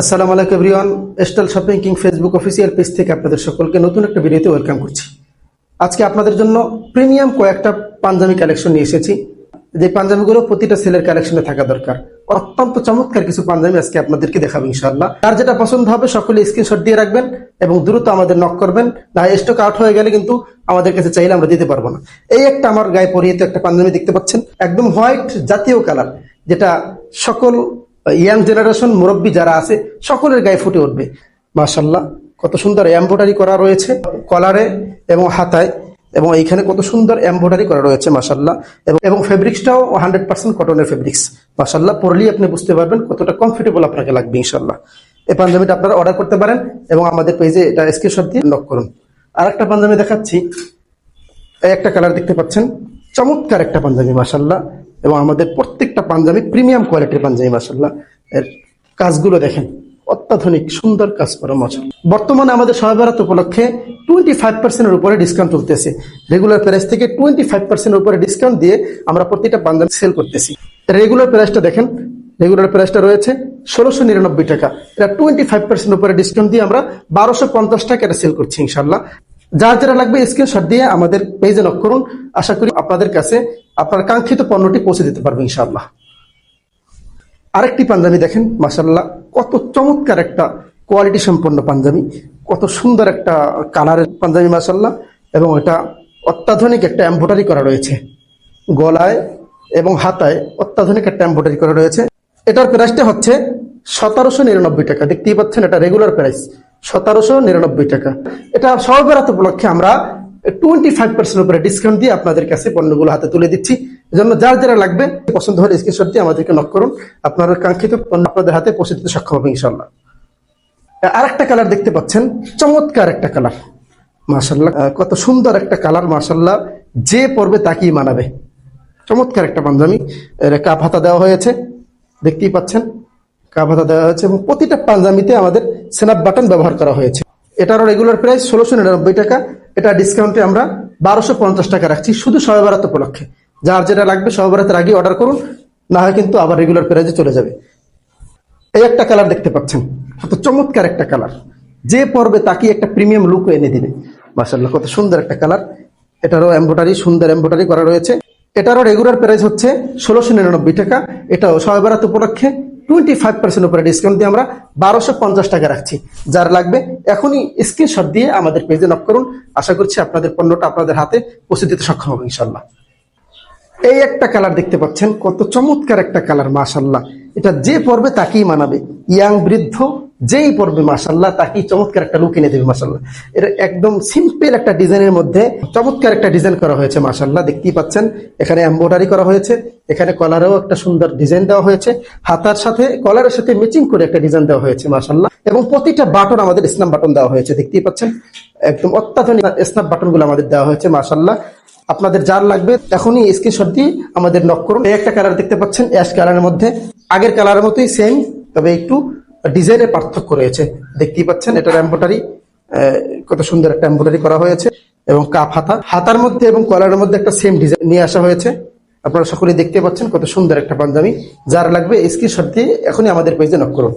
আসসালামু আলাইকুম everyone Style Shopping King Facebook official page থেকে আপনাদের সকলকে নতুন একটা ভিডিওতে ওয়েলকাম করছি। আজকে আপনাদের জন্য প্রিমিয়াম কয়েকটা পাঞ্জাবি কালেকশন নিয়ে এসেছি। যে পাঞ্জাবিগুলো প্রতিটা সেলের কালেকশনে থাকা দরকার। অত্যন্ত চমৎকার কিছু পাঞ্জাবি আজকে আপনাদেরকে দেখাবো ইনশাআল্লাহ। আর যেটা পছন্দ হবে সকলে স্ক্রিনশট দিয়ে রাখবেন এবং দ্রুত আমাদের নক করবেন। না স্টক আউট হয়ে গেলে কিন্তু আমাদের কাছে চাইলে আমরা দিতে পারব না। এই একটা আমার গায়ে পরিহিত একটা পাঞ্জাবি দেখতে পাচ্ছেন। একদম হোয়াইট জাতীয় কালার যেটা সকল ইয়াং জেনারেশন মুরব্বী যারা আছে, সকলের গায়ে ফুটে উঠবে। মাশাল্লাহ কত সুন্দর এম্ব্রয়ডারি করা রয়েছে কলারে এবং হাতায়, এবং এইখানে কত সুন্দর এম্ব্রয়ডারি করা রয়েছে মাশাল্লাহ এবং ফেব্রিক্সটাও হান্ড্রেড পার্সেন্ট কটনের ফেব্রিক্স মাশাল্লাহ পরলেই আপনি বুঝতে পারবেন কতটা কমফোর্টেবল আপনাকে লাগবে ইনশাল্লাহ এই পাঞ্জাবিটা আপনারা অর্ডার করতে পারেন এবং আমাদের পেজে এটা স্ক্রিনশট দিয়ে লক করুন। আর একটা পাঞ্জাবি দেখাচ্ছি। একটা কালার দেখতে পাচ্ছেন। চমৎকার একটা পাঞ্জাবি মাসাল্লাহ এবং আমাদের প্রত্যেকটা পাঞ্জাবি প্রিমিয়াম কোয়ালিটির পাঞ্জাবি মাসাল্লাহ এর কাজগুলো দেখেন, অত্যাধুনিক, সুন্দর কাজ করা মশাল বর্তমানে আমাদের সহবারাত উপলক্ষে টোয়েন্টি ফাইভ পার্সেন্টের উপরে ডিসকাউন্ট চলতেছে। রেগুলার প্রাইস থেকে টোয়েন্টি ফাইভ পার্সেন্টের উপরে ডিসকাউন্ট দিয়ে আমরা প্রত্যেকটা পাঞ্জাবি সেল করতেছি। রেগুলার প্রাইসটা দেখেন রেগুলার প্রাইসটা রয়েছে ষোলোশো নিরানব্বই টাকা। এটা টোয়েন্টি ফাইভ পার্সেন্ট উপরে ডিসকাউন্ট দিয়ে আমরা বারোশো পঞ্চাশ টাকা এটা সেল করছি ইনশাল্লাহ যার যেটা লাগবে স্ক্রিনশট দিয়ে আমাদের পেজে লক করুন। আশা করি আপনাদের কাছে আপনার কাঙ্ক্ষিত পণ্যটি পৌঁছে দিতে পারবে ইনশাআল্লাহ। আরেকটি পাঞ্জাবি দেখেন মাসাল্লাহ কত চমৎকার একটা কোয়ালিটি সম্পন্ন পাঞ্জাবি, কত সুন্দর একটা কালারের পাঞ্জাবি মাসাল্লাহ এবং এটা অত্যাধুনিক একটা এম্ব্রয়ডারি করা রয়েছে। গলায় এবং হাতায় অত্যাধুনিক একটা এম্ব্রয়ডারি করা রয়েছে। এটার প্রাইসটা হচ্ছে সতেরোশো নিরানব্বই টাকা। দেখতেই পাচ্ছেন, এটা রেগুলার প্রাইস সতেরোশো নিরানব্বই টাকা। এটা সহবেরাত উপলক্ষে আমরা টোয়েন্টি ফাইভ পার্সেন্ট উপরে ডিসকাউন্ট দিয়ে আপনাদের কাছে পণ্যগুলো হাতে তুলে দিচ্ছি। এজন্য যার যারা লাগবে, পছন্দ হলে স্ক্রিনশট দিয়ে আমাদেরকে নক করুন। আপনার কাঙ্ক্ষিত পণ্য আপনাদের হাতে পৌঁছে দিতে সক্ষম হবে ইনশাল্লাহ আরেকটা কালার দেখতে পাচ্ছেন, চমৎকার একটা কালার মার্শাল্লাহ কত সুন্দর একটা কালার মার্শাল্লাহ যে পরবে তাকেই মানাবে। চমৎকার একটা এর কাপ হাতা দেওয়া হয়েছে। দেখতেই পাচ্ছেন। কাপ হাতা দেওয়া হয়েছে এবং প্রতিটা পাঞ্জাবিতে আমাদের সেনাপ বাটন ব্যবহার করা হয়েছে। এটারও রেগুলার প্রাইস ষোলোশো নিরানব্বই টাকা। এটা ডিসকাউন্টে আমরা বারোশো পঞ্চাশ টাকা রাখছি শুধু সহবারাত উপলক্ষে। যার যেটা লাগবে সহবারাতের আগে অর্ডার করুন, না হয় কিন্তু আবার রেগুলার প্রাইসে চলে যাবে। এই একটা কালার দেখতে পাচ্ছেন। কত চমৎকার একটা কালার যে পর্বে তাকে একটা প্রিমিয়াম লুক এনে দিবে। মাসাল্লাহ কত সুন্দর একটা কালার এটারও এম্ব্রয়ডারি সুন্দর এম্ব্রয়ডারি করা রয়েছে। এটারও রেগুলার প্রাইস হচ্ছে ষোলোশো নিরানব্বই টাকা। এটাও সহবারাত উপলক্ষে টোয়েন্টি ফাইভ পার্সেন্ট উপরে ডিসকাউন্ট দিয়ে আমরা বারোশো পঞ্চাশ টাকা রাখছি। যার লাগবে এখনই স্ক্রিনশট দিয়ে আমাদের পেজে নক করুন। আশা করছি আপনাদের পণ্যটা আপনাদের হাতে পৌঁছে দিতে সক্ষম হবে ইনশাল্লাহ এই একটা কালার দেখতে পাচ্ছেন, কত চমৎকার একটা কালার মাশাল্লাহ এটা যে পর্বে তাকেই মানাবে। ইয়াং বৃদ্ধ যেই পড়বে মাশাল্লাহ তাকে চমৎকার একটা লুক এনে দেবে মাশাল্লাহ এটা একদম সিম্পল একটা ডিজাইনের মধ্যে চমৎকার একটা ডিজাইন করা হয়েছে মাশাল্লাহ দেখতেই পাচ্ছেন। এখানে এম্ব্রয়ডারি করা হয়েছে, এখানে কলারেও একটা সুন্দর ডিজাইন দেওয়া হয়েছে। হাতার সাথে কলারের সাথে ম্যাচিং করে একটা ডিজাইন দেওয়া হয়েছে মাশাল্লাহ এবং প্রতিটা বাটন আমাদের স্ন্যাপ বাটন দেওয়া হয়েছে, দেখতেই পাচ্ছেন। একদম অত্যাধুনিক স্ন্যাপ বাটনগুলো আমাদের দেওয়া হয়েছে মাশাল্লাহ আপনাদের যার লাগবে, এখনই স্ক্রিনশট দিয়ে আমাদের নক করুন। একটা কালার দেখতে পাচ্ছেন অ্যাশ কালারের মধ্যে। আগের কালারের মতোই সেম তবে একটু ডিজাইনের পার্থক্য রয়েছে। দেখতেই পাচ্ছেন, এটা এম্ব্রয়ডারি কত সুন্দর একটা এম্ব্রয়ডারি করা হয়েছে। এবং কাপ হাতা, হাতার মধ্যে এবং কলারের মধ্যে একটা সেম ডিজাইন নিয়ে আসা হয়েছে। আপনারা সকলেই দেখতে পাচ্ছেন কত সুন্দর একটা পাঞ্জাবি। যার লাগবে স্ক্রিনশট দিয়ে এখনই আমাদের পেজে নক করুন।